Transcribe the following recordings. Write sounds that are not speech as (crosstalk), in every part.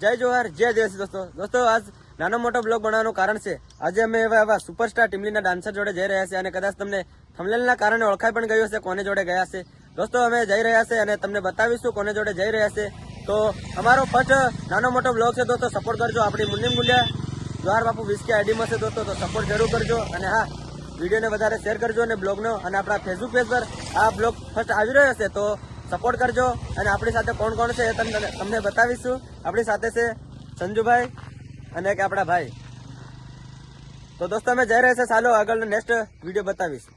જય જોહાર, જય દેશ દોસ્તો. દોસ્તો, આજ નાનો મોટો બ્લોગ બનાવવાનું કારણ છે. આજે અમે એવા એવા સુપરસ્ટાર ટીમલીના ડાન્સર જોડે જઈ રહ્યા છે અને કદાચ તમને થમલેલના કારણે ઓળખાઈ પણ ગયું હશે કોને જોડે ગયા છે. દોસ્તો, અમે જઈ રહ્યા છે અને તમને બતાવીશું કોને જોડે જઈ રહ્યા છે. તો અમારો ફર્સ્ટ નાનો મોટો બ્લોગ છે દોસ્તો સપોર્ટ કરજો આપણી મુન્ની મુંડિયા જોહાર બાપુ વિસ્કી આઈડીમાં છે દોસ્તો, તો સપોર્ટ જરૂર કરજો. અને હા, વિડીયોને વધારે શેર કરજો અને બ્લોગનો અને આપણા ફેસબુક પેજ પર આ બ્લોગ ફર્સ્ટ આવી રહ્યો છે. તો સપોર્ટ કરજો. અને આપણી સાથે કોણ કોણ છે એ તમને તમને બતાવીશું. આપણી સાથે છે સંજુભાઈ અને એક આપણા ભાઈ. તો દોસ્તો, અમે જઈ રહ્યા છે ચાલો આગળનો નેક્સ્ટ વીડિયો બતાવીશ.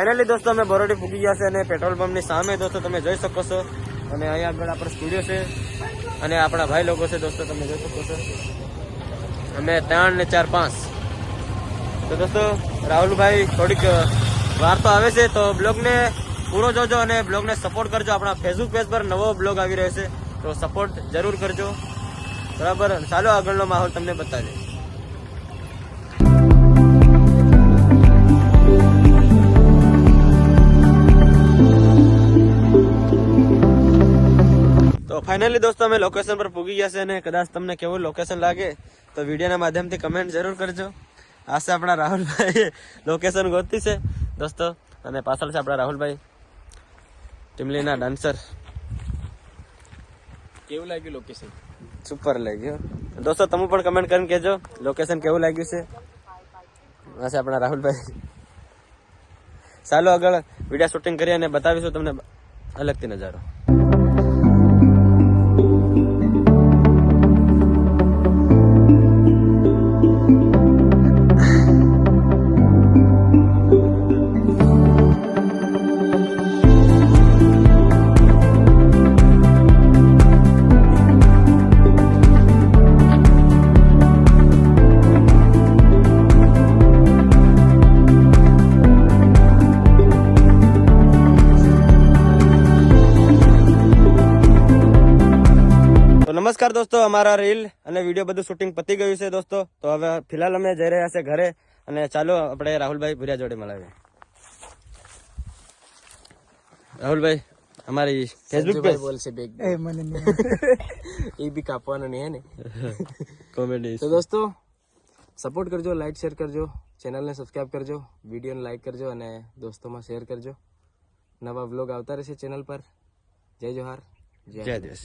ફાઇનલી દોસ્તો, અમે બરોડી પૂકી ગયા છે અને પેટ્રોલ પંપની સામે, દોસ્તો, તમે જોઈ શકો છો. અને અહીંયા આગળ આપણો સ્ટુડિયો છે. અને આપણા ભાઈ લોકો છે, દોસ્તો, તમે જોઈ શકો છો. અમે ત્રણ ને ચાર પાંચ. તો દોસ્તો, રાહુલભાઈ, થોડીક વાર તો આવે છે, તો બ્લોગને પૂરો જોજો અને બ્લોગને સપોર્ટ કરજો. આપણા ફેસબુક પેજ પર નવો બ્લોગ આવી રહ્યો છે, તો સપોર્ટ જરૂર કરજો. બરાબર? ચાલો, આગળનો માહોલ તમને બતાવીએ. તો ફાઇનલી દોસ્તો અમે લોકેશન પર પૂગી ગયા છે અને કદાચ તમને કેવું લોકેશન લાગે તો વિડીયોના માધ્યમથી કમેન્ટ જરૂર કરજો. આ છે આપણા રાહુલભાઈ લોકેશન ગોતી છે દોસ્તો. અને પાછળ છે આપણા રાહુલભાઈ ટીમલીના ડાન્સર કેવું લાગ્યું લોકેશન સુપર લાગ્યું. દોસ્તો તમે પણ કમેન્ટ કરીને કહેજો લોકેશન કેવું લાગ્યું છે. આ આપણા રાહુલભાઈ. ચાલો આગળ વીડિયો શૂટિંગ કરી અને બતાવીશું તમને અલગથી નજારો. તો નમસ્કાર દોસ્તો અમારા રીલ અને વીડિયો બધું શૂટિંગ પતી ગયું છે દોસ્તો. તો હવે ફિલહાલ અમે જઈ રહ્યા છે ઘરે અને ચાલો આપણે રાહુલભાઈ ભૂરિયા જોડે મળાવીએ. રાહુલભાઈ અમારી ફેસબુક પર બોલશે બેગ એ મને (laughs) એ બી કાપવાનો નહીં હે ને? (laughs) કોમેડી તો દોસ્તો સપોર્ટ કરજો લાઈક શેર કરજો ચેનલને સબસ્ક્રાઇબ કરજો વિડીયોને લાઈક કરજો અને દોસ્તોમાં શેર કરજો. નવા બ્લોગ આવતા રહેશે ચેનલ પર. જય જોહાર જય જય દેશ